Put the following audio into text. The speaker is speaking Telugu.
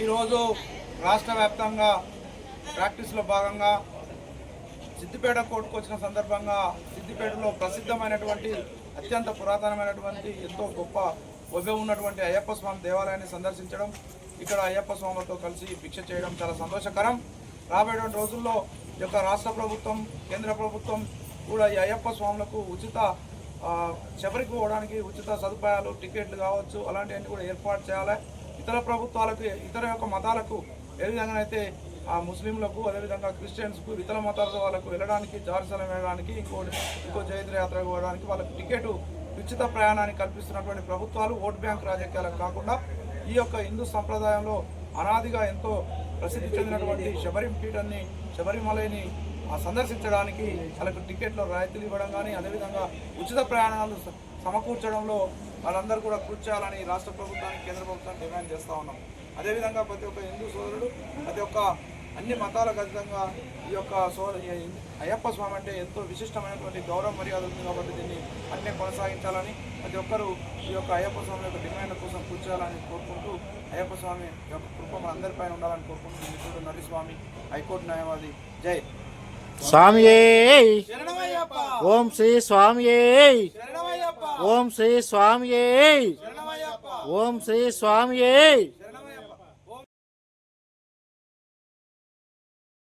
ఈరోజు వ్యాప్తంగా ప్రాక్టీస్లో భాగంగా సిద్దిపేట కోర్టుకు వచ్చిన సందర్భంగా సిద్దిపేటలో ప్రసిద్ధమైనటువంటి అత్యంత పురాతనమైనటువంటి ఎంతో గొప్ప ఉభయం ఉన్నటువంటి అయ్యప్ప స్వామి దేవాలయాన్ని సందర్శించడం ఇక్కడ అయ్యప్ప స్వామితో కలిసి భిక్ష చేయడం చాలా సంతోషకరం. రాబోయేటువంటి రోజుల్లో యొక్క రాష్ట్ర ప్రభుత్వం కేంద్ర ప్రభుత్వం కూడా ఈ అయ్యప్ప స్వాములకు ఉచిత శబరికి పోవడానికి ఉచిత సదుపాయాలు టికెట్లు కావచ్చు అలాంటివన్నీ కూడా ఏర్పాటు చేయాలి. ఇతర ప్రభుత్వాలకు ఇతర యొక్క మతాలకు ఏ విధంగానైతే ఆ ముస్లింలకు అదేవిధంగా క్రిస్టియన్స్కు ఇతర మతాల వాళ్ళకు వెళ్ళడానికి జారుసలం వెళ్ళడానికి ఇంకోటి ఇంకో జైత్ర యాత్రకు పోవడానికి వాళ్ళకి టికెట్ ఉచిత ప్రయాణాన్ని కల్పిస్తున్నటువంటి ప్రభుత్వాలు ఓట్ బ్యాంక్ రాజకీయాలకు కాకుండా ఈ యొక్క హిందూ సంప్రదాయంలో అనాదిగా ఎంతో ప్రసిద్ధి చెందినటువంటి శబరి పీఠాన్ని శబరిమలని సందర్శించడానికి వాళ్ళకు టికెట్లో రాయితీలు ఇవ్వడం కానీ అదేవిధంగా ఉచిత ప్రయాణాలు సమకూర్చడంలో వాళ్ళందరూ కూడా కృషి చేయాలని రాష్ట్ర ప్రభుత్వానికి కేంద్ర ప్రభుత్వాన్ని డిమాండ్ చేస్తూ ఉన్నాం. అదేవిధంగా ప్రతి ఒక్క హిందూ సోదరుడు ప్రతి ఒక్క అన్ని మతాలకు అతీతంగా ఈ యొక్క సో అయ్యప్ప స్వామి అంటే ఎంతో విశిష్టమైనటువంటి గౌరవ మర్యాదలు ఉంది కాబట్టి దీన్ని అన్నీ కొనసాగించాలని ప్రతి ఒక్కరూ ఈ యొక్క అయ్యప్ప స్వామి యొక్క డిమాండ్ల కోసం కృషి చేయాలని కోరుకుంటూ అయ్యప్ప స్వామి యొక్క కృప అందరిపైన ఉండాలని కోరుకుంటూ మిత్రుడు నరిస్వామి హైకోర్టు న్యాయవాది. జై. శరణమయ్యప్ప ఓం శ్రీ స్వామియే. ఓం శ్రీ స్వామియే. ఓం శ్రీ స్వామియే.